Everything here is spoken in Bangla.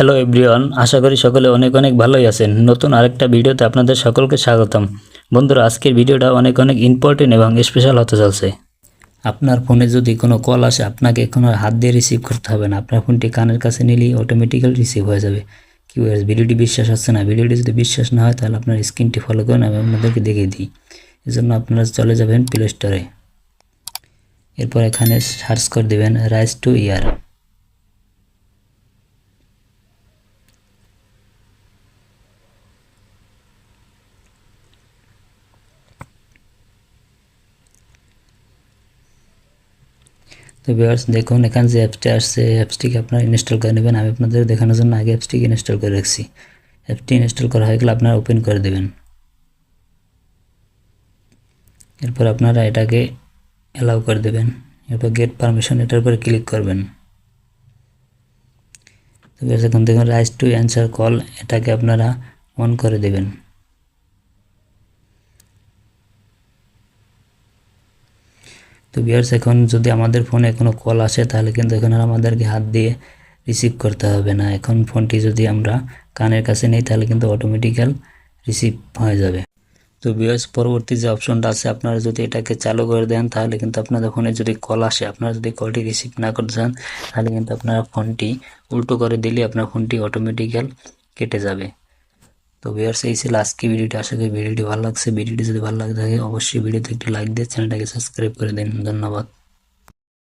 হ্যালো এভরিওয়ান আশা করি সকলে অনেক অনেক ভালোই আছেন। নতুন আরেকটা ভিডিওতে আপনাদের সকলকে স্বাগতম। বন্ধুরা, আজকের ভিডিওটা অনেক অনেক ইম্পর্টেন্ট এবং স্পেশাল হতে চলছে। আপনার ফোনে যদি কোনো কল আসে, আপনাকে কোনো হাত দিয়ে রিসিভ করতে হবে না। আপনার ফোনটি কানের কাছে নিলেই অটোমেটিক্যাল রিসিভ হয়ে যাবে। কি ভিডিওটি বিশ্বাস হচ্ছে না। ভিডিওটি যদি বিশ্বাস না হয়, তাহলে আপনার স্ক্রিনটি ফলো করুন আমি আপনাদেরকে দেখিয়ে দিই। এই জন্য আপনারা চলে যাবেন প্লে স্টোরে এরপর এখানে সার্চ করে দেবেন রাইস টু ইয়ার তো ভিউয়ার্স দেখুন, এখানে যে অ্যাপসটি আসছে অ্যাপসটিকে আপনারা ইনস্টল করে নেবেন। আমি আপনাদের দেখানোর জন্য আগে অ্যাপসটিকে ইনস্টল করে রাখছি। অ্যাপটি ইনস্টল করা হয়ে গেলে আপনারা ওপেন করে দেবেন। এরপর আপনারা এটাকে অ্যালাউ করে দেবেন। এরপর গেট পারমিশন এটার উপরে ক্লিক করবেন। তো ভিউয়ার্স এখন দেখুন রাইস টু অ্যান্সার কল এটাকে আপনারা অন করে দেবেন। তো বিয়ার্স এখন যদি আমাদের ফোনে কোনো কল আসে, তাহলে কিন্তু এখন আর আমাদেরকে হাত দিয়ে রিসিভ করতে হবে না। এখন ফোনটি যদি আমরা কানের কাছে নিই, তাহলে কিন্তু অটোমেটিক্যাল রিসিভ হয়ে যাবে। তো বিয়ার্স পরবর্তী যে অপশনটা আছে, আপনারা যদি এটাকে চালু করে দেন, তাহলে কিন্তু আপনাদের ফোনে যদি কল আসে, আপনারা যদি কলটি রিসিভ না করতে চান তাহলে কিন্তু আপনারা ফোনটি উল্টো করে দিলে আপনার ফোনটি অটোমেটিক্যাল কেটে যাবে। তো ভিউয়ার্স এই ছিল আজকে ভিডিওটি আশা করি ভিডিওটি ভালো লাগছে। ভিডিওটি যদি ভালো লাগে থাকে, অবশ্যই ভিডিওতে একটি লাইক দিয়ে চ্যানেলটাকে সাবস্ক্রাইব করে দিন। ধন্যবাদ।